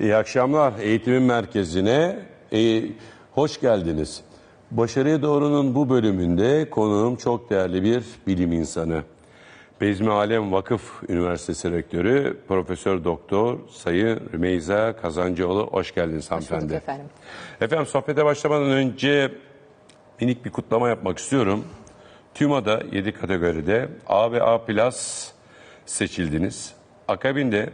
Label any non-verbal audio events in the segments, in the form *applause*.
İyi akşamlar. Eğitimin merkezine e, hoş geldiniz. Başarıya Doğru'nun bu bölümünde konuğum çok değerli bir bilim insanı. Bezmi Alem Vakıf Üniversitesi Rektörü Profesör Doktor Sayın Rümeyza Kazancıoğlu. Hoş geldiniz hanımefendi. bulduk efendim. Efendim sohbete başlamadan önce minik bir kutlama yapmak istiyorum. TÜMA'da 7 kategoride A ve A Plus seçildiniz. Akabinde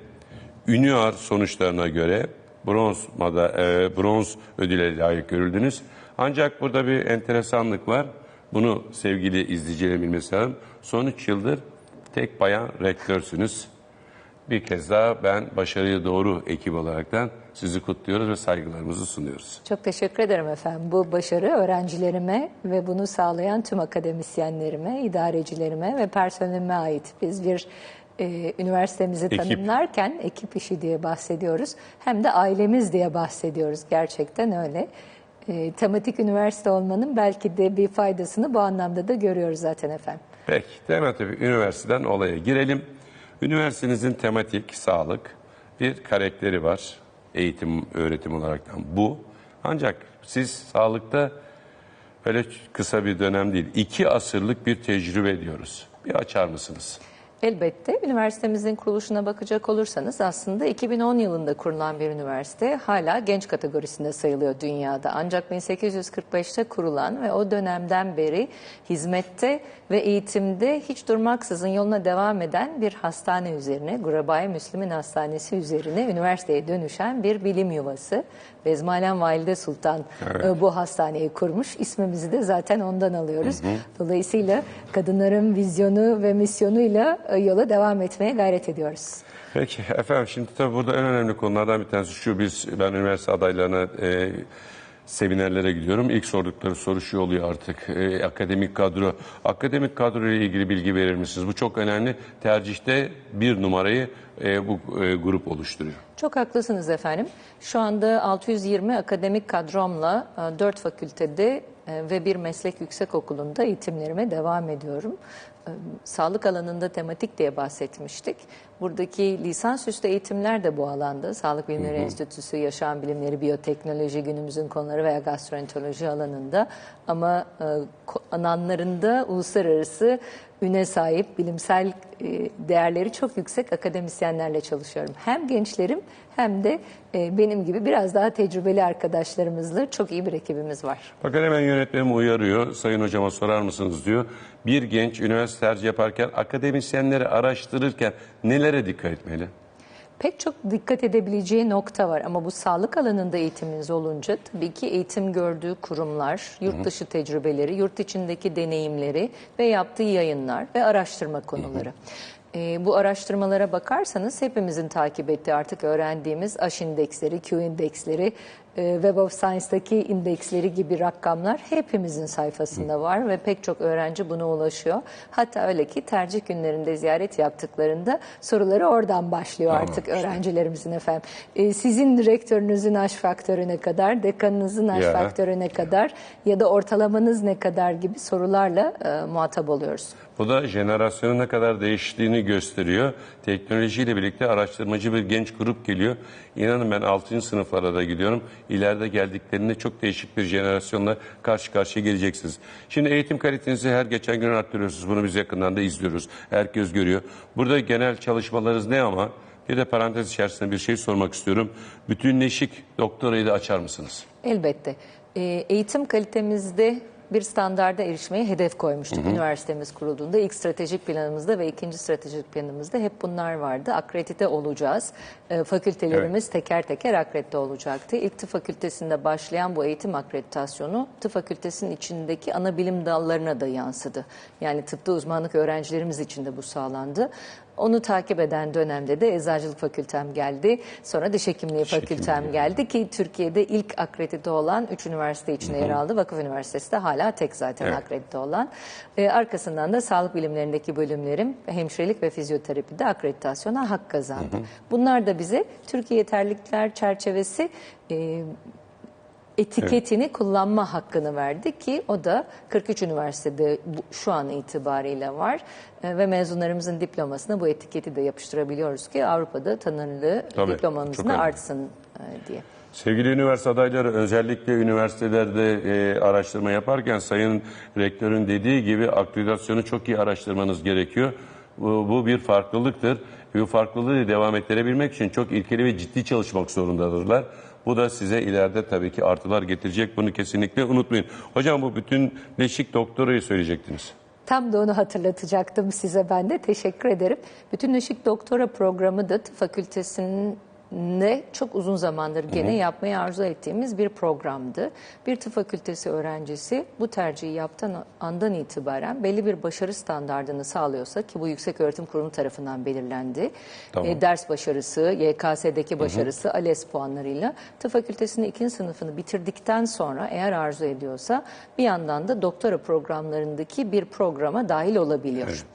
Ünüar sonuçlarına göre bronz, mada, e, bronz ödüle layık görüldünüz. Ancak burada bir enteresanlık var. Bunu sevgili izleyicilerin bilmesi lazım. Son 3 yıldır tek bayan rektörsünüz. Bir kez daha ben Başarıya Doğru ekip olaraktan sizi kutluyoruz ve saygılarımızı sunuyoruz. Çok teşekkür ederim efendim. Bu başarı öğrencilerime ve bunu sağlayan tüm akademisyenlerime, idarecilerime ve personelime ait. Biz bir e, üniversitemizi Ekip. tanımlarken ekip işi diye bahsediyoruz. Hem de ailemiz diye bahsediyoruz. Gerçekten öyle. E, tematik üniversite olmanın belki de bir faydasını bu anlamda da görüyoruz zaten efendim. Peki, tematik üniversiteden olaya girelim. Üniversitenizin tematik, sağlık bir karakteri var. Eğitim, öğretim olaraktan bu. Ancak siz sağlıkta öyle kısa bir dönem değil, iki asırlık bir tecrübe ediyoruz. Bir açar mısınız? Elbette üniversitemizin kuruluşuna bakacak olursanız aslında 2010 yılında kurulan bir üniversite hala genç kategorisinde sayılıyor dünyada. Ancak 1845'te kurulan ve o dönemden beri hizmette ve eğitimde hiç durmaksızın yoluna devam eden bir hastane üzerine, Gurabay Müslümin Hastanesi üzerine üniversiteye dönüşen bir bilim yuvası. Bezmalem Valide Sultan e, bu hastaneyi kurmuş. İsmimizi de zaten ondan alıyoruz. Dolayısıyla kadınların vizyonu ve misyonuyla e, yola devam etmeye gayret ediyoruz. Peki efendim şimdi tabii burada en önemli konulardan bir tanesi şu biz ben üniversite adaylarına e, seminerlere gidiyorum. İlk sordukları soru şu oluyor artık e, akademik kadro. Akademik kadro ile ilgili bilgi verir misiniz? Bu çok önemli. Tercihte bir numarayı e, bu e, grup oluşturuyor. Çok haklısınız efendim. Şu anda 620 akademik kadromla 4 fakültede e, ve bir meslek yüksekokulunda eğitimlerime devam ediyorum. Sağlık alanında tematik diye bahsetmiştik. Buradaki lisansüstü eğitimler de bu alanda. Sağlık Bilimleri Enstitüsü, Yaşam Bilimleri, Biyoteknoloji, günümüzün konuları veya gastroenteroloji alanında. Ama e, alanlarında uluslararası üne sahip bilimsel e, değerleri çok yüksek akademisyenlerle çalışıyorum. Hem gençlerim hem de e, benim gibi biraz daha tecrübeli arkadaşlarımızla çok iyi bir ekibimiz var. Bakın hemen yönetmenim uyarıyor. Sayın hocama sorar mısınız diyor. Bir genç üniversite tercih yaparken akademisyenleri araştırırken nelere dikkat etmeli? Pek çok dikkat edebileceği nokta var ama bu sağlık alanında eğitiminiz olunca tabii ki eğitim gördüğü kurumlar, yurt dışı tecrübeleri, yurt içindeki deneyimleri ve yaptığı yayınlar ve araştırma konuları. Ee, bu araştırmalara bakarsanız hepimizin takip ettiği artık öğrendiğimiz Aş indeksleri, Q indeksleri, e, Web of Science'daki indeksleri gibi rakamlar hepimizin sayfasında var ve pek çok öğrenci buna ulaşıyor. Hatta öyle ki tercih günlerinde ziyaret yaptıklarında soruları oradan başlıyor artık öğrencilerimizin efendim. E, sizin direktörünüzün aş faktörü ne kadar, dekanınızın aş Ya. faktörü ne kadar ya da ortalamanız ne kadar gibi sorularla e, muhatap oluyoruz. Bu da jenerasyonun ne kadar değiştiğini gösteriyor. Teknolojiyle birlikte araştırmacı bir genç grup geliyor. İnanın ben 6. sınıflara da gidiyorum. İleride geldiklerinde çok değişik bir jenerasyonla karşı karşıya geleceksiniz. Şimdi eğitim kalitenizi her geçen gün arttırıyorsunuz. Bunu biz yakından da izliyoruz. Herkes görüyor. Burada genel çalışmalarınız ne ama bir de parantez içerisinde bir şey sormak istiyorum. Bütünleşik doktorayı da açar mısınız? Elbette. Ee, eğitim kalitemizde bir standarda erişmeye hedef koymuştuk üniversitemiz kurulduğunda. İlk stratejik planımızda ve ikinci stratejik planımızda hep bunlar vardı. Akredite olacağız. Ee, fakültelerimiz teker teker akredite olacaktı. İlk tıp fakültesinde başlayan bu eğitim akreditasyonu tıp fakültesinin içindeki ana bilim dallarına da yansıdı. Yani tıpta uzmanlık öğrencilerimiz için de bu sağlandı. Onu takip eden dönemde de eczacılık fakültem geldi. Sonra diş hekimliği fakültem geldi ki Türkiye'de ilk akredite olan 3 üniversite içinde yer aldı. Vakıf Üniversitesi de hala tek zaten Evet. akredite olan. Ee, arkasından da sağlık bilimlerindeki bölümlerim hemşirelik ve fizyoterapide akreditasyona hak kazandı. Bunlar da bize Türkiye yeterlilikler çerçevesi e, etiketini kullanma hakkını verdi ki o da 43 üniversitede bu- şu an itibariyle var E, ve mezunlarımızın diplomasına bu etiketi de yapıştırabiliyoruz ki Avrupa'da tanınırlığı Tabii, diplomamızın artsın e, diye. Sevgili üniversite adayları özellikle üniversitelerde e, araştırma yaparken Sayın Rektörün dediği gibi akreditasyonu çok iyi araştırmanız gerekiyor. Bu, bu bir farklılıktır. Bu farklılığı devam ettirebilmek için çok ilkeli ve ciddi çalışmak zorundadırlar. Bu da size ileride tabii ki artılar getirecek. Bunu kesinlikle unutmayın. Hocam bu bütünleşik doktorayı söyleyecektiniz. Tam da onu hatırlatacaktım size ben de. Teşekkür ederim. Bütünleşik Doktora programı da tıp fakültesinin ne çok uzun zamandır gene yapmayı arzu ettiğimiz bir programdı. Bir tıp fakültesi öğrencisi bu tercihi yaptan andan itibaren belli bir başarı standardını sağlıyorsa ki bu Yüksek Öğretim Kurumu tarafından belirlendi. Tamam. E, ders başarısı, YKS'deki başarısı, ALES puanlarıyla tıp fakültesinin ikinci sınıfını bitirdikten sonra eğer arzu ediyorsa bir yandan da doktora programlarındaki bir programa dahil olabiliyor.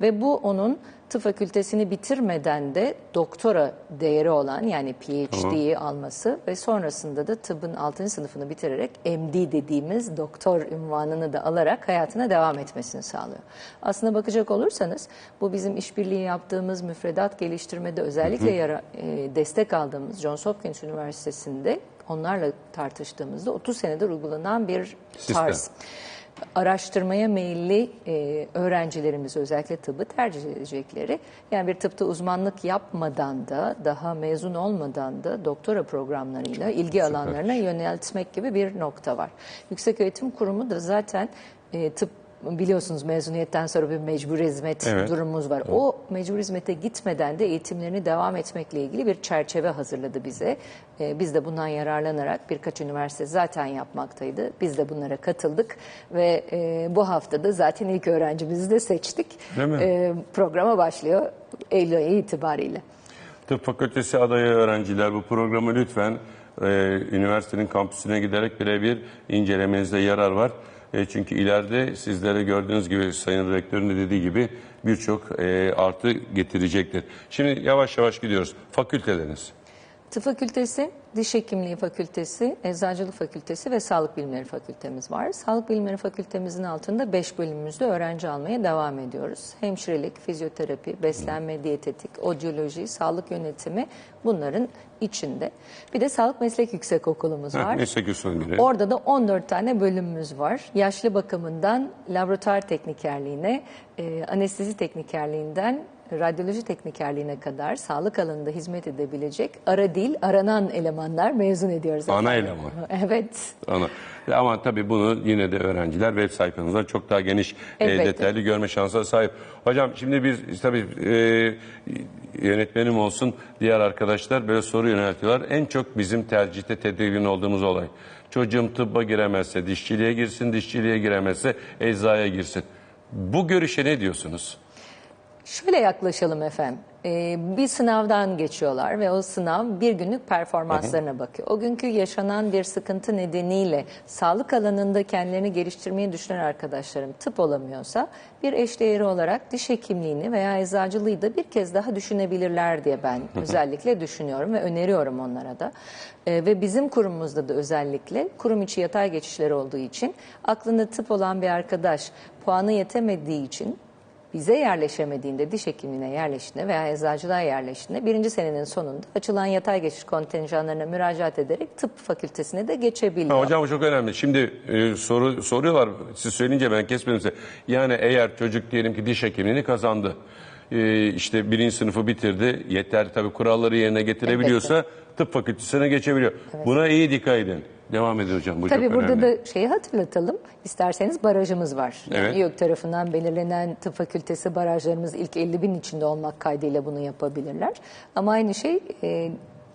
Ve bu onun tıp fakültesini bitirmeden de doktora değeri olan yani PhD'yi alması ve sonrasında da tıbbın 6. sınıfını bitirerek MD dediğimiz doktor ünvanını da alarak hayatına devam etmesini sağlıyor. Aslına bakacak olursanız bu bizim işbirliği yaptığımız müfredat geliştirmede özellikle yara, e, destek aldığımız Johns Hopkins Üniversitesi'nde onlarla tartıştığımızda 30 senedir uygulanan bir Sistem. Araştırmaya meyilli e, öğrencilerimiz özellikle tıbbı tercih edecekleri yani bir tıpta uzmanlık yapmadan da daha mezun olmadan da doktora programlarıyla ilgi alanlarına yöneltmek gibi bir nokta var. Yüksek Öğretim Kurumu da zaten e, tıp biliyorsunuz mezuniyetten sonra bir mecbur hizmet Evet. durumumuz var. O mecbur hizmete gitmeden de eğitimlerini devam etmekle ilgili bir çerçeve hazırladı bize. Ee, biz de bundan yararlanarak birkaç üniversite zaten yapmaktaydı. Biz de bunlara katıldık ve e, bu haftada zaten ilk öğrencimizi de seçtik. Ee, programa başlıyor Eylül ayı itibariyle. Tıp fakültesi adayı öğrenciler bu programı lütfen e, üniversitenin kampüsüne giderek birebir incelemenizde yarar var. E, çünkü ileride sizlere gördüğünüz gibi Sayın Rektörün de dediği gibi birçok e, artı getirecektir. Şimdi yavaş yavaş gidiyoruz. Fakülteleriniz. Tıp Fakültesi, Diş Hekimliği Fakültesi, Eczacılık Fakültesi ve Sağlık Bilimleri Fakültemiz var. Sağlık Bilimleri Fakültemizin altında 5 bölümümüzde öğrenci almaya devam ediyoruz. Hemşirelik, fizyoterapi, beslenme, diyetetik, odyoloji, sağlık yönetimi bunların içinde. Bir de Sağlık Meslek Yüksekokulumuz var. meslek üstünlüğü. Orada da 14 tane bölümümüz var. Yaşlı bakımından laboratuvar teknikerliğine, e, anestezi teknikerliğinden radyoloji teknikerliğine kadar sağlık alanında hizmet edebilecek ara değil aranan elemanlar mezun ediyoruz. Ana eleman. *laughs* Evet. Ana. Ama tabii bunu yine de öğrenciler web sayfanızda çok daha geniş e, Elbette. detaylı görme şansına sahip. Hocam şimdi biz tabii e, yönetmenim olsun diğer arkadaşlar böyle soru yöneltiyorlar. En çok bizim tercihte tedirgin olduğumuz olay. Çocuğum tıbba giremezse dişçiliğe girsin, dişçiliğe giremezse eczaya girsin. Bu görüşe ne diyorsunuz? Şöyle yaklaşalım efendim. Ee, bir sınavdan geçiyorlar ve o sınav bir günlük performanslarına bakıyor. O günkü yaşanan bir sıkıntı nedeniyle sağlık alanında kendilerini geliştirmeyi düşünen arkadaşlarım tıp olamıyorsa bir eşdeğeri olarak diş hekimliğini veya eczacılığı da bir kez daha düşünebilirler diye ben özellikle düşünüyorum ve öneriyorum onlara da. Ee, ve bizim kurumumuzda da özellikle kurum içi yatay geçişleri olduğu için aklında tıp olan bir arkadaş puanı yetemediği için bize yerleşemediğinde, diş hekimliğine yerleştiğinde veya eczacılığa yerleştiğinde birinci senenin sonunda açılan yatay geçiş kontenjanlarına müracaat ederek tıp fakültesine de geçebiliyor. Ha, hocam bu çok önemli. Şimdi e, soru soruyorlar. Siz söyleyince ben kesmedim size. Yani eğer çocuk diyelim ki diş hekimliğini kazandı. E, işte birinci sınıfı bitirdi. Yeter tabii kuralları yerine getirebiliyorsa tıp fakültesine geçebiliyor. Buna iyi dikkat edin. Devam edin hocam. Bu Tabii çok burada önemli. da şeyi hatırlatalım. İsterseniz barajımız var. Yani Evet. YÖK tarafından belirlenen tıp fakültesi barajlarımız ilk 50 bin içinde olmak kaydıyla bunu yapabilirler. Ama aynı şey e,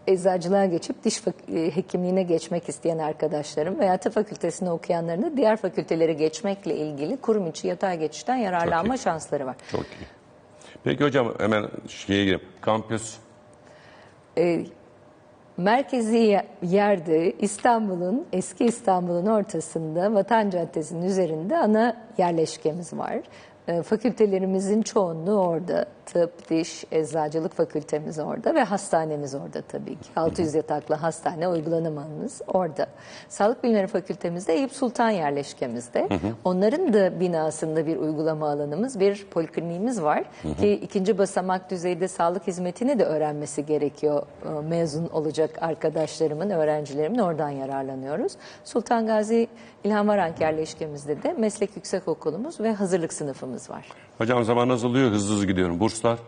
eczacılığa geçip diş e, hekimliğine geçmek isteyen arkadaşlarım veya tıp fakültesini okuyanların da diğer fakültelere geçmekle ilgili kurum içi yatay geçişten yararlanma şansları var. Çok iyi. Peki hocam hemen şeye gireyim. Kampüs. Merkezi ye- yerde İstanbul'un, eski İstanbul'un ortasında Vatan Caddesi'nin üzerinde ana yerleşkemiz var. E, Fakültelerimizin çoğunluğu orada. Tıp, diş, eczacılık fakültemiz orada ve hastanemiz orada tabii ki. 600 yataklı hastane uygulanım alanımız orada. Sağlık Bilimleri Fakültemizde Eyüp Sultan yerleşkemizde. Onların da binasında bir uygulama alanımız, bir polikliniğimiz var. Ki ikinci basamak düzeyde sağlık hizmetini de öğrenmesi gerekiyor e, mezun olacak arkadaşlarımın, öğrencilerimin oradan yararlanıyoruz. Sultan Gazi İlhan Varank yerleşkemizde de meslek yüksek okulumuz ve hazırlık sınıfımız var. Hocam zaman azalıyor hızlı hızlı gidiyorum. Burslar.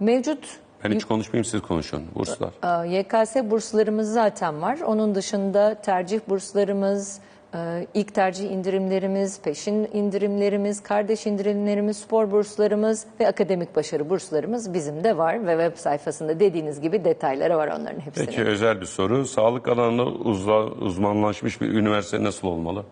Mevcut Ben hiç konuşmayayım siz konuşun. Burslar. e, YKS burslarımız zaten var. Onun dışında tercih burslarımız, e, ilk tercih indirimlerimiz, peşin indirimlerimiz, kardeş indirimlerimiz, spor burslarımız ve akademik başarı burslarımız bizim de var. Ve web sayfasında dediğiniz gibi detayları var onların hepsinin. Peki özel bir soru. Sağlık alanında uzmanlaşmış bir üniversite nasıl olmalı?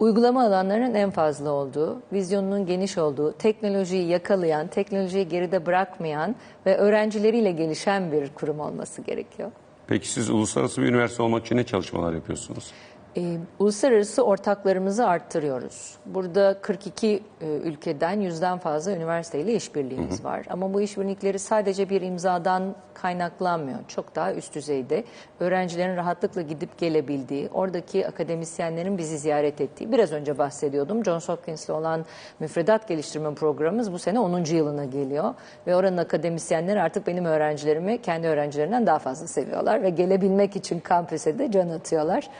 Uygulama alanlarının en fazla olduğu, vizyonunun geniş olduğu, teknolojiyi yakalayan, teknolojiyi geride bırakmayan ve öğrencileriyle gelişen bir kurum olması gerekiyor. Peki siz uluslararası bir üniversite olmak için ne çalışmalar yapıyorsunuz? Ee, uluslararası ortaklarımızı arttırıyoruz. Burada 42 e, ülkeden yüzden fazla üniversiteyle işbirliğimiz var. Ama bu işbirlikleri sadece bir imzadan kaynaklanmıyor. Çok daha üst düzeyde. Öğrencilerin rahatlıkla gidip gelebildiği, oradaki akademisyenlerin bizi ziyaret ettiği. Biraz önce bahsediyordum. Johns Hopkins'le olan müfredat geliştirme programımız bu sene 10. yılına geliyor. Ve oranın akademisyenleri artık benim öğrencilerimi kendi öğrencilerinden daha fazla seviyorlar. Ve gelebilmek için kampüse de can atıyorlar.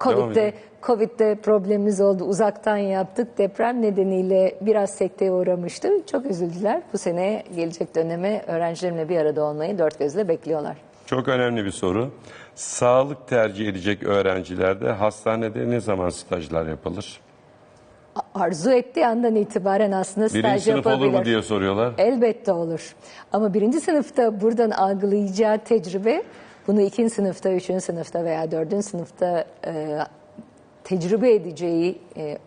Covid'de. Covid'de problemimiz oldu. Uzaktan yaptık. Deprem nedeniyle biraz sekteye uğramıştı. Çok üzüldüler. Bu sene gelecek döneme öğrencilerimle bir arada olmayı dört gözle bekliyorlar. Çok önemli bir soru. Sağlık tercih edecek öğrencilerde hastanede ne zaman stajlar yapılır? Arzu ettiği andan itibaren aslında Birinci staj sınıf yapabilir. olur mu diye soruyorlar. Elbette olur. Ama birinci sınıfta buradan algılayacağı tecrübe bunu ikinci sınıfta, üçüncü sınıfta veya dördüncü sınıfta e, tecrübe edeceği e,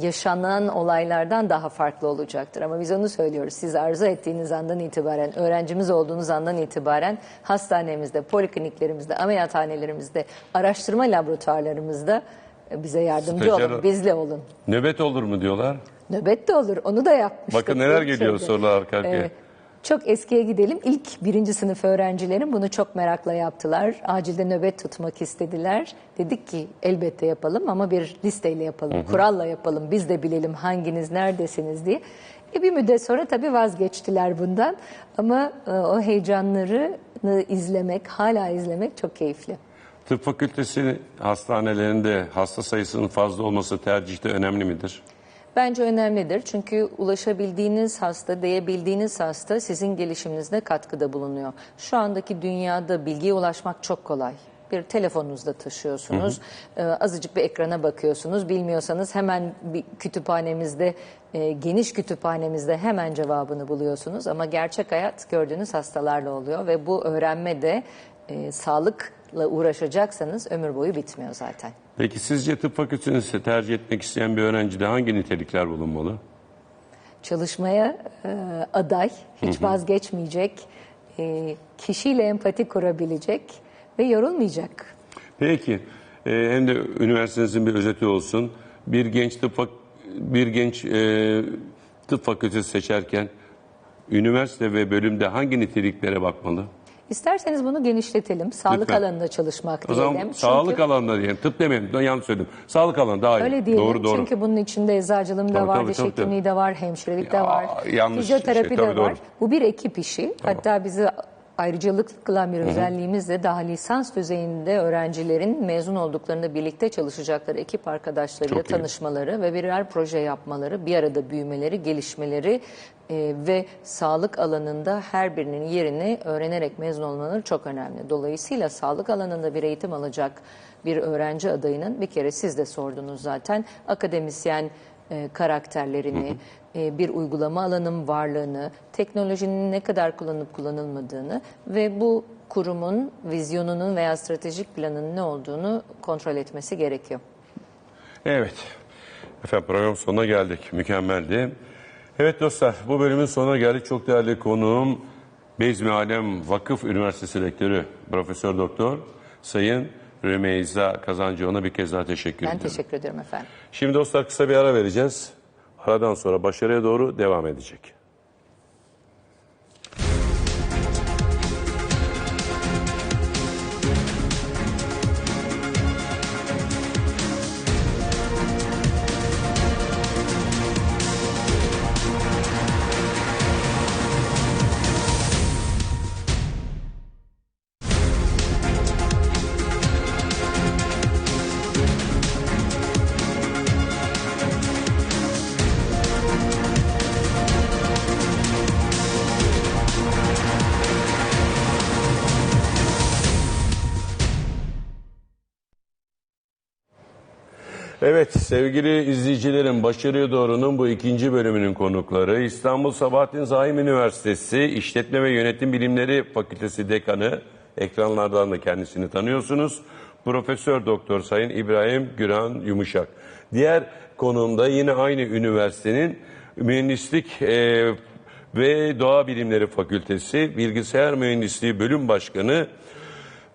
yaşanan olaylardan daha farklı olacaktır. Ama biz onu söylüyoruz. Siz arzu ettiğiniz andan itibaren, öğrencimiz olduğunuz andan itibaren hastanemizde, polikliniklerimizde, ameliyathanelerimizde, araştırma laboratuvarlarımızda e, bize yardımcı Stajyer- olun, bizle olun. Nöbet olur mu diyorlar. Nöbet de olur. Onu da yapmıştık. Bakın neler geliyor sorular arka arkaya. Evet. Çok eskiye gidelim. İlk birinci sınıf öğrencilerim bunu çok merakla yaptılar. Acilde nöbet tutmak istediler. Dedik ki elbette yapalım ama bir listeyle yapalım, kuralla yapalım. Biz de bilelim hanginiz neredesiniz diye. E bir müddet sonra tabii vazgeçtiler bundan. Ama e, o heyecanlarını izlemek, hala izlemek çok keyifli. Tıp fakültesi hastanelerinde hasta sayısının fazla olması tercihte önemli midir? Bence önemlidir çünkü ulaşabildiğiniz hasta, değebildiğiniz hasta sizin gelişiminizde katkıda bulunuyor. Şu andaki dünyada bilgiye ulaşmak çok kolay. Bir telefonunuzda taşıyorsunuz, e, azıcık bir ekrana bakıyorsunuz. Bilmiyorsanız hemen bir kütüphanemizde, e, geniş kütüphanemizde hemen cevabını buluyorsunuz. Ama gerçek hayat gördüğünüz hastalarla oluyor ve bu öğrenme de e, sağlıkla uğraşacaksanız ömür boyu bitmiyor zaten. Peki sizce tıp fakültesini tercih etmek isteyen bir öğrencide hangi nitelikler bulunmalı? çalışmaya e, aday, hiç vazgeçmeyecek, e, kişiyle empati kurabilecek ve yorulmayacak. Peki e, hem de üniversitenizin bir özeti olsun. Bir genç tıp bir genç e, tıp fakültesi seçerken üniversite ve bölümde hangi niteliklere bakmalı? İsterseniz bunu genişletelim. Sağlık Lütfen. alanında çalışmak O diyelim. zaman Çünkü- sağlık alanında diyelim. Tıp demeyelim. Yanlış söyledim. Sağlık alanı daha iyi. Öyle diyelim Doğru doğru. çünkü bunun içinde eczacılığım da var, diş hekimliği de var, hemşirelik de var, yanlış fizyoterapi şey, de var. doğru. Bu bir ekip işi. Hatta bizi ayrıcalık kılan bir özelliğimiz de daha lisans düzeyinde öğrencilerin mezun olduklarında birlikte çalışacakları ekip arkadaşlarıyla Çok iyi. tanışmaları ve birer proje yapmaları, bir arada büyümeleri, gelişmeleri e, ve sağlık alanında her birinin yerini öğrenerek mezun olmaları çok önemli. Dolayısıyla sağlık alanında bir eğitim alacak bir öğrenci adayının bir kere siz de sordunuz zaten akademisyen e, karakterlerini, e, bir uygulama alanının varlığını, teknolojinin ne kadar kullanıp kullanılmadığını ve bu kurumun vizyonunun veya stratejik planının ne olduğunu kontrol etmesi gerekiyor. Evet. Efendim program sonuna geldik. Mükemmeldi. Evet dostlar bu bölümün sonuna geldik. Çok değerli konuğum Bezmi Alem Vakıf Üniversitesi Rektörü Profesör Doktor Sayın Rümeyza Kazancıoğlu'na bir kez daha teşekkür Ben ediyorum. teşekkür ediyorum efendim. Şimdi dostlar kısa bir ara vereceğiz. Aradan sonra başarıya doğru devam edecek. Sevgili izleyicilerim Başarıya Doğru'nun bu ikinci bölümünün konukları İstanbul Sabahattin Zaim Üniversitesi İşletme ve Yönetim Bilimleri Fakültesi Dekanı ekranlardan da kendisini tanıyorsunuz. Profesör Doktor Sayın İbrahim Güran Yumuşak. Diğer konuğumda yine aynı üniversitenin Mühendislik e, ve Doğa Bilimleri Fakültesi Bilgisayar Mühendisliği Bölüm Başkanı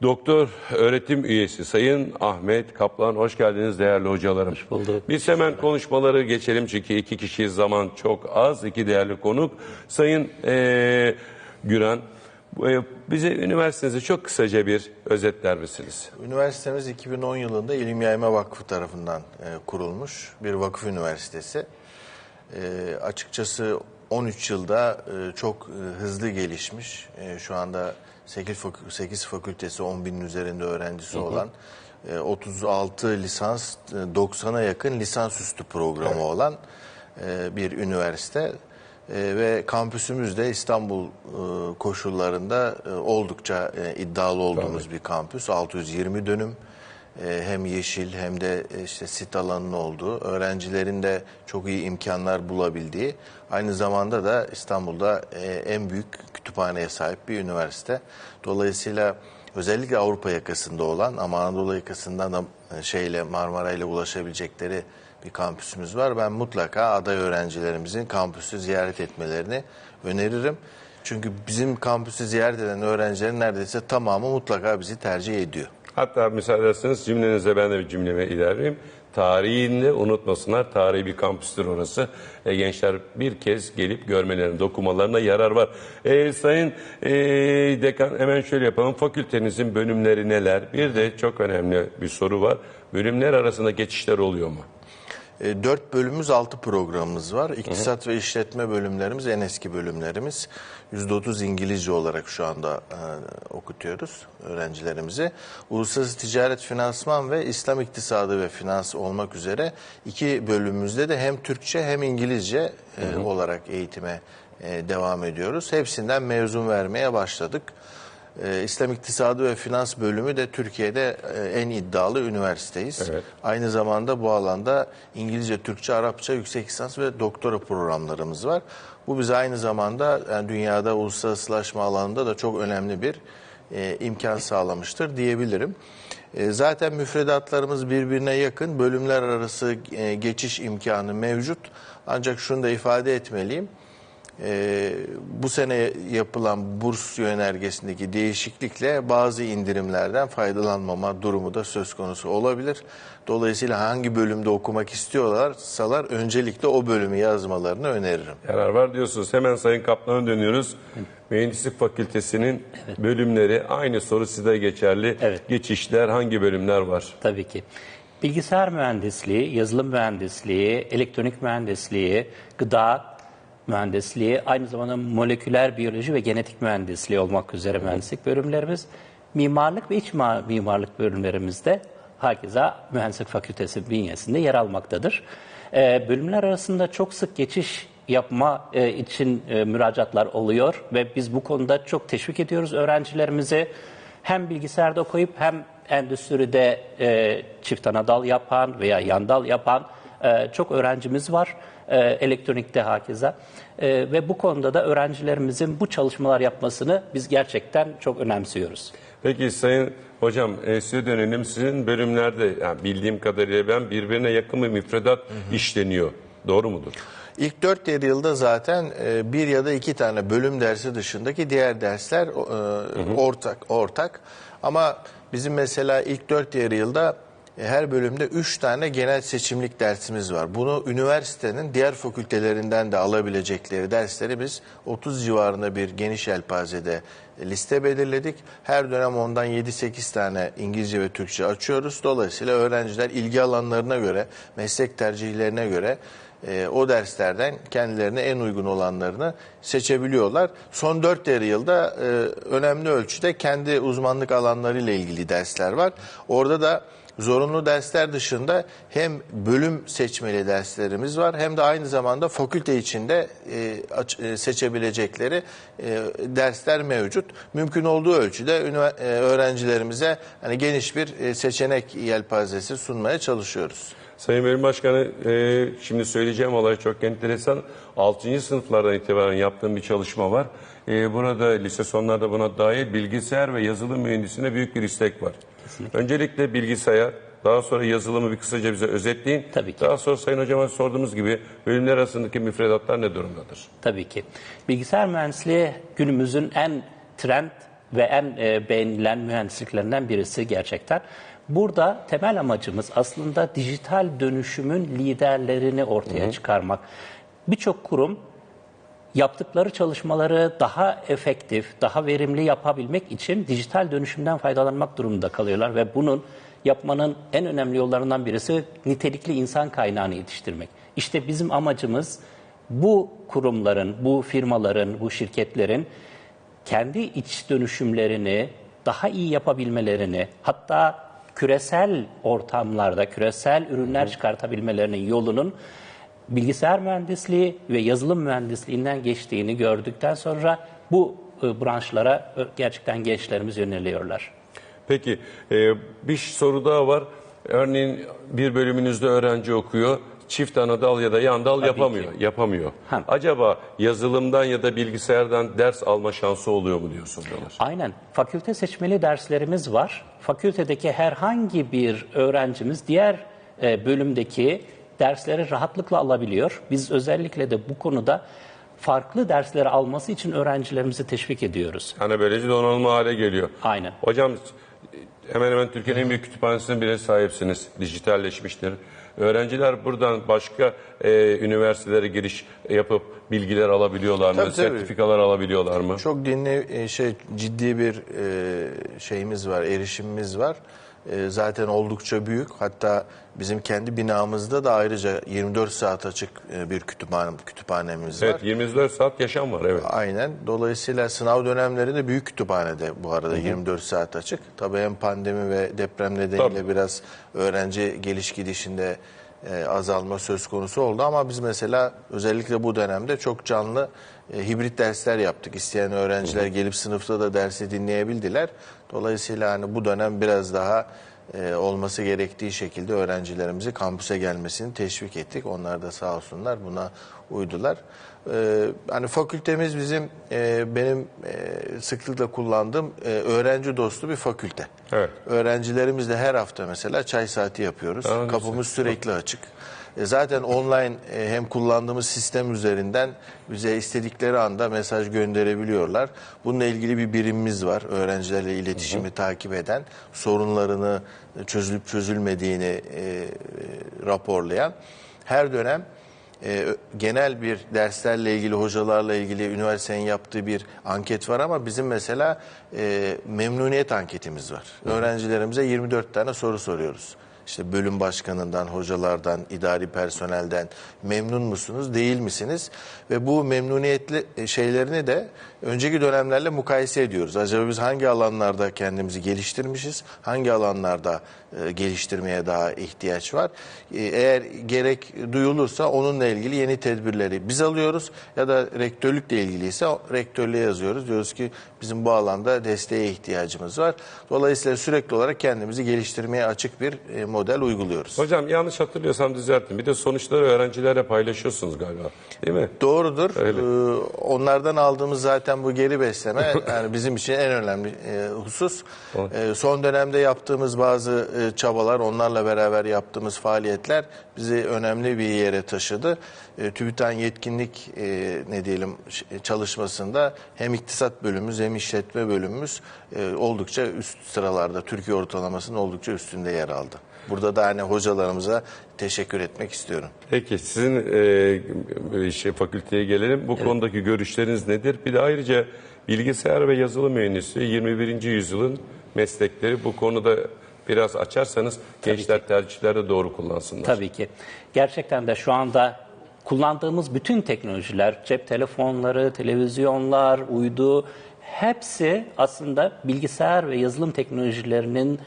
Doktor öğretim üyesi Sayın Ahmet Kaplan hoş geldiniz değerli hocalarım. Hoş bulduk. Biz hemen konuşmaları geçelim çünkü iki kişiyiz zaman çok az. iki değerli konuk. Sayın eee Güran e, bize üniversitenizi çok kısaca bir özetler misiniz? Üniversitemiz 2010 yılında İlim Yayma Vakfı tarafından e, kurulmuş bir vakıf üniversitesi. E, açıkçası 13 yılda e, çok e, hızlı gelişmiş. E, şu anda 8, fakü- 8 fakültesi 10 binin üzerinde öğrencisi olan, e, 36 lisans, e, 90'a yakın lisansüstü programı olan e, bir üniversite. E, ve kampüsümüz de İstanbul e, koşullarında e, oldukça e, iddialı olduğumuz bir kampüs. 620 dönüm e, hem yeşil hem de e, işte sit alanının olduğu, öğrencilerin de çok iyi imkanlar bulabildiği, aynı zamanda da İstanbul'da e, en büyük kütüphaneye sahip bir üniversite. Dolayısıyla özellikle Avrupa yakasında olan ama Anadolu yakasından da e, şeyle Marmara ile ulaşabilecekleri bir kampüsümüz var. Ben mutlaka aday öğrencilerimizin kampüsü ziyaret etmelerini öneririm. Çünkü bizim kampüsü ziyaret eden öğrencilerin neredeyse tamamı mutlaka bizi tercih ediyor. Hatta müsaade cümlenize ben de bir cümleme ilerleyeyim. Tarihini unutmasınlar. Tarihi bir kampüstür orası. E, gençler bir kez gelip görmelerine, dokumalarına yarar var. E, sayın e, Dekan hemen şöyle yapalım. Fakültenizin bölümleri neler? Bir de çok önemli bir soru var. Bölümler arasında geçişler oluyor mu? E, Dört bölümümüz, altı programımız var. İktisat ve işletme bölümlerimiz en eski bölümlerimiz. %30 İngilizce olarak şu anda e, okutuyoruz öğrencilerimizi. Uluslararası ticaret, finansman ve İslam iktisadı ve finans olmak üzere iki bölümümüzde de hem Türkçe hem İngilizce e, olarak eğitime e, devam ediyoruz. Hepsinden mezun vermeye başladık. Ee, İslam İktisadı ve Finans bölümü de Türkiye'de e, en iddialı üniversiteyiz. Evet. Aynı zamanda bu alanda İngilizce, Türkçe, Arapça yüksek lisans ve doktora programlarımız var. Bu bize aynı zamanda yani dünyada uluslararasılaşma alanında da çok önemli bir e, imkan sağlamıştır diyebilirim. E, zaten müfredatlarımız birbirine yakın, bölümler arası e, geçiş imkanı mevcut. Ancak şunu da ifade etmeliyim. Ee, bu sene yapılan burs yönergesindeki değişiklikle bazı indirimlerden faydalanmama durumu da söz konusu olabilir. Dolayısıyla hangi bölümde okumak istiyorlarsalar öncelikle o bölümü yazmalarını öneririm. Yarar var diyorsunuz. Hemen Sayın Kaplan'a dönüyoruz. Mühendislik Fakültesi'nin bölümleri aynı soru size geçerli. Evet. Geçişler hangi bölümler var? Tabii ki. Bilgisayar mühendisliği, yazılım mühendisliği, elektronik mühendisliği, gıda mühendisliği, aynı zamanda moleküler biyoloji ve genetik mühendisliği olmak üzere mühendislik bölümlerimiz. Mimarlık ve iç ma- mimarlık bölümlerimizde herkese mühendislik fakültesi bünyesinde yer almaktadır. Ee, bölümler arasında çok sık geçiş yapma e, için e, müracaatlar oluyor ve biz bu konuda çok teşvik ediyoruz öğrencilerimizi. Hem bilgisayarda okuyup hem endüstride e, çift ana dal yapan veya yan dal yapan e, çok öğrencimiz var. E, elektronikte hakeza. E, ve bu konuda da öğrencilerimizin bu çalışmalar yapmasını biz gerçekten çok önemsiyoruz. Peki Sayın Hocam e, size dönelim. Sizin bölümlerde yani bildiğim kadarıyla ben birbirine yakın bir müfredat işleniyor. Doğru mudur? İlk 4 yılda zaten e, bir ya da iki tane bölüm dersi dışındaki diğer dersler e, ortak ortak. Ama bizim mesela ilk 4 yarı yılda her bölümde 3 tane genel seçimlik dersimiz var. Bunu üniversitenin diğer fakültelerinden de alabilecekleri dersleri biz 30 civarında bir geniş yelpazede liste belirledik. Her dönem ondan 7-8 tane İngilizce ve Türkçe açıyoruz. Dolayısıyla öğrenciler ilgi alanlarına göre, meslek tercihlerine göre e, o derslerden kendilerine en uygun olanlarını seçebiliyorlar. Son 4 yarı yılda e, önemli ölçüde kendi uzmanlık alanlarıyla ilgili dersler var. Orada da zorunlu dersler dışında hem bölüm seçmeli derslerimiz var hem de aynı zamanda fakülte içinde e, e, seçebilecekleri e, dersler mevcut. Mümkün olduğu ölçüde e, öğrencilerimize hani geniş bir e, seçenek yelpazesi sunmaya çalışıyoruz. Sayın Bölüm Başkanı, e, şimdi söyleyeceğim olay çok enteresan. 6. sınıflardan itibaren yaptığım bir çalışma var. E, burada lise sonlarda buna dahil bilgisayar ve yazılım mühendisliğine büyük bir istek var. Öncelikle bilgisayar, daha sonra yazılımı bir kısaca bize özetleyin. Tabii ki. Daha sonra Sayın Hocama sorduğumuz gibi bölümler arasındaki müfredatlar ne durumdadır? Tabii ki. Bilgisayar mühendisliği günümüzün en trend ve en e, beğenilen mühendisliklerinden birisi gerçekten. Burada temel amacımız aslında dijital dönüşümün liderlerini ortaya çıkarmak. Birçok kurum yaptıkları çalışmaları daha efektif, daha verimli yapabilmek için dijital dönüşümden faydalanmak durumunda kalıyorlar ve bunun yapmanın en önemli yollarından birisi nitelikli insan kaynağını yetiştirmek. İşte bizim amacımız bu kurumların, bu firmaların, bu şirketlerin kendi iç dönüşümlerini daha iyi yapabilmelerini, hatta küresel ortamlarda küresel ürünler çıkartabilmelerinin yolunun bilgisayar mühendisliği ve yazılım mühendisliğinden geçtiğini gördükten sonra bu e, branşlara e, gerçekten gençlerimiz yöneliyorlar. Peki e, bir soru daha var. Örneğin bir bölümünüzde öğrenci okuyor. Çift ana dal ya da yan dal yapamıyor. Yapamıyor. Ha. Acaba yazılımdan ya da bilgisayardan ders alma şansı oluyor mu diyor soruyorlar. Aynen. Fakülte seçmeli derslerimiz var. Fakültedeki herhangi bir öğrencimiz diğer bölümdeki dersleri rahatlıkla alabiliyor. Biz özellikle de bu konuda farklı dersleri alması için öğrencilerimizi teşvik ediyoruz. Hani böylece donanımlı hale geliyor. Aynen. Hocam hemen hemen Türkiye'nin en büyük kütüphanesinin birine sahipsiniz. Dijitalleşmiştir. Öğrenciler buradan başka e, üniversitelere giriş yapıp bilgiler alabiliyorlar mı? Tabii, tabii. Sertifikalar alabiliyorlar mı? Çok dinli e, şey ciddi bir e, şeyimiz var, erişimimiz var. E, Zaten oldukça büyük. Hatta bizim kendi binamızda da ayrıca 24 saat açık e, bir kütüphane kütüphanemiz var. Evet 24 saat yaşam var evet. Aynen. Dolayısıyla sınav dönemlerinde büyük kütüphanede bu arada 24 saat açık. Tabii hem pandemi ve deprem nedeniyle Tabii. biraz öğrenci geliş gidişinde e, azalma söz konusu oldu ama biz mesela özellikle bu dönemde çok canlı e, hibrit dersler yaptık. İsteyen öğrenciler gelip sınıfta da dersi dinleyebildiler. Dolayısıyla hani bu dönem biraz daha e, olması gerektiği şekilde öğrencilerimizi kampüse gelmesini teşvik ettik. Onlar da sağ olsunlar buna uydular. Ee, hani fakültemiz bizim e, benim e, sıklıkla kullandığım e, öğrenci dostu bir fakülte. Evet. Öğrencilerimizle her hafta mesela çay saati yapıyoruz. Aa, güzel. Kapımız sürekli açık. E, zaten online e, hem kullandığımız sistem üzerinden bize istedikleri anda mesaj gönderebiliyorlar. Bununla ilgili bir birimimiz var. Öğrencilerle iletişimi takip eden, sorunlarını e, çözülüp çözülmediğini e, raporlayan. Her dönem e, genel bir derslerle ilgili, hocalarla ilgili üniversitenin yaptığı bir anket var ama bizim mesela e, memnuniyet anketimiz var. Öğrencilerimize 24 tane soru soruyoruz. İşte bölüm başkanından, hocalardan, idari personelden memnun musunuz, değil misiniz? Ve bu memnuniyetli e, şeylerini de önceki dönemlerle mukayese ediyoruz. Acaba biz hangi alanlarda kendimizi geliştirmişiz, hangi alanlarda e, geliştirmeye daha ihtiyaç var? E, eğer gerek duyulursa onunla ilgili yeni tedbirleri biz alıyoruz ya da rektörlükle ilgiliyse rektörlüğe yazıyoruz. Diyoruz ki bizim bu alanda desteğe ihtiyacımız var. Dolayısıyla sürekli olarak kendimizi geliştirmeye açık bir e, model uyguluyoruz. Hocam yanlış hatırlıyorsam düzeltin. Bir de sonuçları öğrencilerle paylaşıyorsunuz galiba. Değil mi? Doğrudur. Öyle. Ee, onlardan aldığımız zaten bu geri besleme *laughs* yani bizim için en önemli e, husus. E, son dönemde yaptığımız bazı e, çabalar, onlarla beraber yaptığımız faaliyetler bizi önemli bir yere taşıdı. e, TÜBİTAK'ın yetkinlik e, ne diyelim ş- çalışmasında hem iktisat bölümümüz hem işletme bölümümüz e, oldukça üst sıralarda Türkiye ortalamasının oldukça üstünde yer aldı. Burada da hani hocalarımıza teşekkür etmek istiyorum. Peki sizin e, şey, fakülteye gelelim. Bu konudaki görüşleriniz nedir? Bir de ayrıca bilgisayar ve yazılım mühendisliği 21. yüzyılın meslekleri. Bu konuda biraz açarsanız gençler tercihlerde doğru kullansınlar. Tabii ki. Gerçekten de şu anda kullandığımız bütün teknolojiler, cep telefonları, televizyonlar, uydu hepsi aslında bilgisayar ve yazılım teknolojilerinin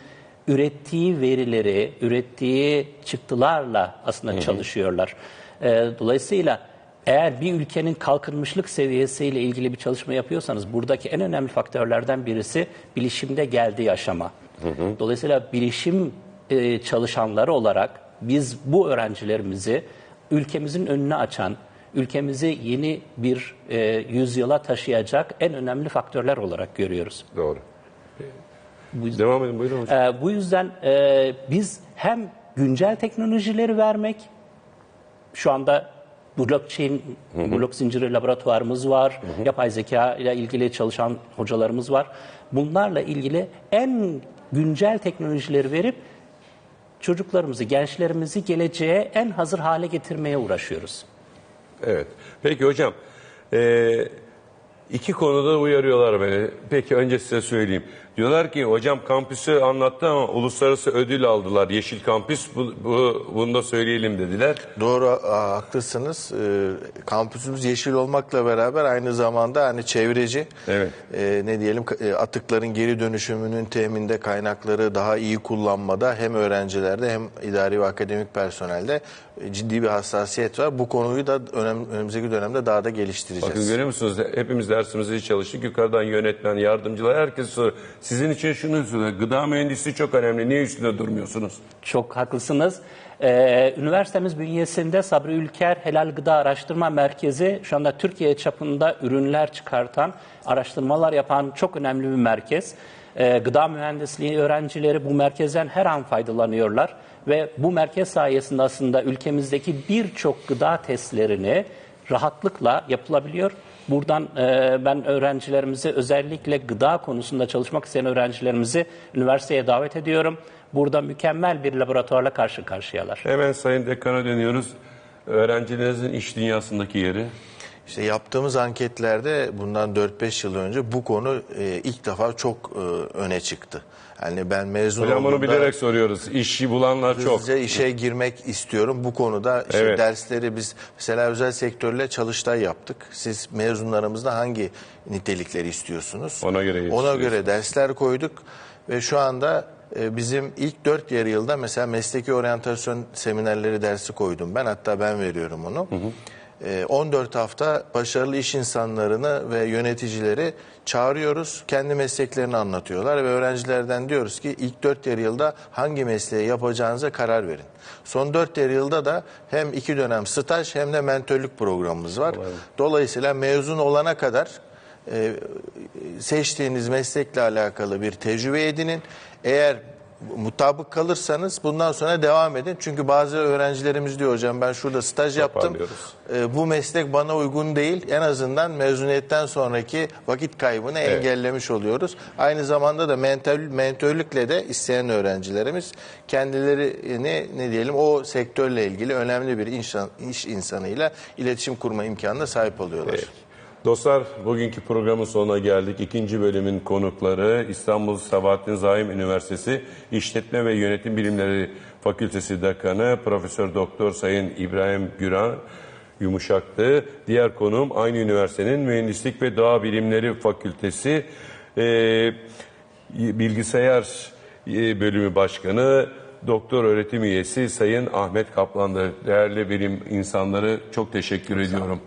ürettiği verileri, ürettiği çıktılarla aslında çalışıyorlar. Ee, dolayısıyla eğer bir ülkenin kalkınmışlık seviyesiyle ilgili bir çalışma yapıyorsanız buradaki en önemli faktörlerden birisi bilişimde geldiği aşama. Dolayısıyla bilişim e, çalışanları olarak biz bu öğrencilerimizi ülkemizin önüne açan, ülkemizi yeni bir e, yüzyıla taşıyacak en önemli faktörler olarak görüyoruz. Doğru. Devam edin buyurun hocam. Ee, bu yüzden e, biz hem güncel teknolojileri vermek, şu anda blockchain, blok zinciri laboratuvarımız var, yapay zeka ile ilgili çalışan hocalarımız var. Bunlarla ilgili en güncel teknolojileri verip çocuklarımızı, gençlerimizi geleceğe en hazır hale getirmeye uğraşıyoruz. Evet. Peki hocam. e, iki konuda uyarıyorlar beni. Peki önce size söyleyeyim. Diyorlar ki hocam kampüsü anlattı ama uluslararası ödül aldılar. Yeşil kampüs bu, bu, bunu da söyleyelim dediler. Doğru a- haklısınız. Ee, kampüsümüz yeşil olmakla beraber aynı zamanda hani çevreci. Evet. e, ne diyelim e, atıkların geri dönüşümünün teminde kaynakları daha iyi kullanmada hem öğrencilerde hem idari ve akademik personelde e, ciddi bir hassasiyet var. Bu konuyu da önem, önümüzdeki dönemde daha da geliştireceğiz. Bakın görüyor musunuz? Hepimiz dersimizi çalıştık. Yukarıdan yönetmen, yardımcılar herkes soruyor. Sizin için şunu söylüyor. Gıda mühendisi çok önemli. Niye üstünde durmuyorsunuz? Çok haklısınız. Ee, üniversitemiz bünyesinde Sabri Ülker Helal Gıda Araştırma Merkezi şu anda Türkiye çapında ürünler çıkartan, araştırmalar yapan çok önemli bir merkez. Ee, gıda mühendisliği öğrencileri bu merkezden her an faydalanıyorlar ve bu merkez sayesinde aslında ülkemizdeki birçok gıda testlerini rahatlıkla yapılabiliyor. Buradan e, ben öğrencilerimizi özellikle gıda konusunda çalışmak isteyen öğrencilerimizi üniversiteye davet ediyorum. Burada mükemmel bir laboratuvarla karşı karşıyalar. Hemen Sayın Dekan'a dönüyoruz. Öğrencilerinizin iş dünyasındaki yeri. İşte yaptığımız anketlerde bundan 4-5 yıl önce bu konu e, ilk defa çok e, öne çıktı. Yani ben mezun Hocam bunu bilerek soruyoruz. İşi bulanlar çok. Hızlıca işe girmek istiyorum. Bu konuda işte Evet. dersleri biz mesela özel sektörle çalıştay yaptık. Siz mezunlarımızda hangi nitelikleri istiyorsunuz? Ona göre Ona yetiştiriyorsunuz. göre dersler koyduk ve şu anda e, bizim ilk dört yarı yılda mesela mesleki oryantasyon seminerleri dersi koydum ben. Hatta ben veriyorum onu. E, 14 hafta başarılı iş insanlarını ve yöneticileri çağırıyoruz. Kendi mesleklerini anlatıyorlar ve öğrencilerden diyoruz ki ilk 4 yarı yılda hangi mesleği yapacağınıza karar verin. Son 4 yarı yılda da hem iki dönem staj hem de mentörlük programımız var. Dolayısıyla mezun olana kadar e, seçtiğiniz meslekle alakalı bir tecrübe edinin. Eğer mutabık kalırsanız bundan sonra devam edin. Çünkü bazı öğrencilerimiz diyor hocam ben şurada staj yaptım. E, bu meslek bana uygun değil. En azından mezuniyetten sonraki vakit kaybını engellemiş oluyoruz. Aynı zamanda da mental, mentörlükle de isteyen öğrencilerimiz kendilerini ne diyelim o sektörle ilgili önemli bir insan, iş insanıyla iletişim kurma imkanına sahip oluyorlar. Peki. Dostlar bugünkü programın sonuna geldik. İkinci bölümün konukları İstanbul Sabahattin Zaim Üniversitesi İşletme ve Yönetim Bilimleri Fakültesi Dekanı Profesör Doktor Sayın İbrahim Güran Yumuşaktı. Diğer konuğum aynı üniversitenin Mühendislik ve Doğa Bilimleri Fakültesi eee, Bilgisayar e, Bölümü Başkanı Doktor öğretim üyesi Sayın Ahmet Kaplan'dı. Değerli bilim insanları çok teşekkür ediyorum.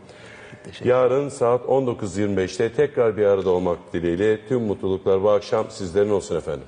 Yarın saat 19.25'te tekrar bir arada olmak dileğiyle tüm mutluluklar bu akşam sizlerin olsun efendim.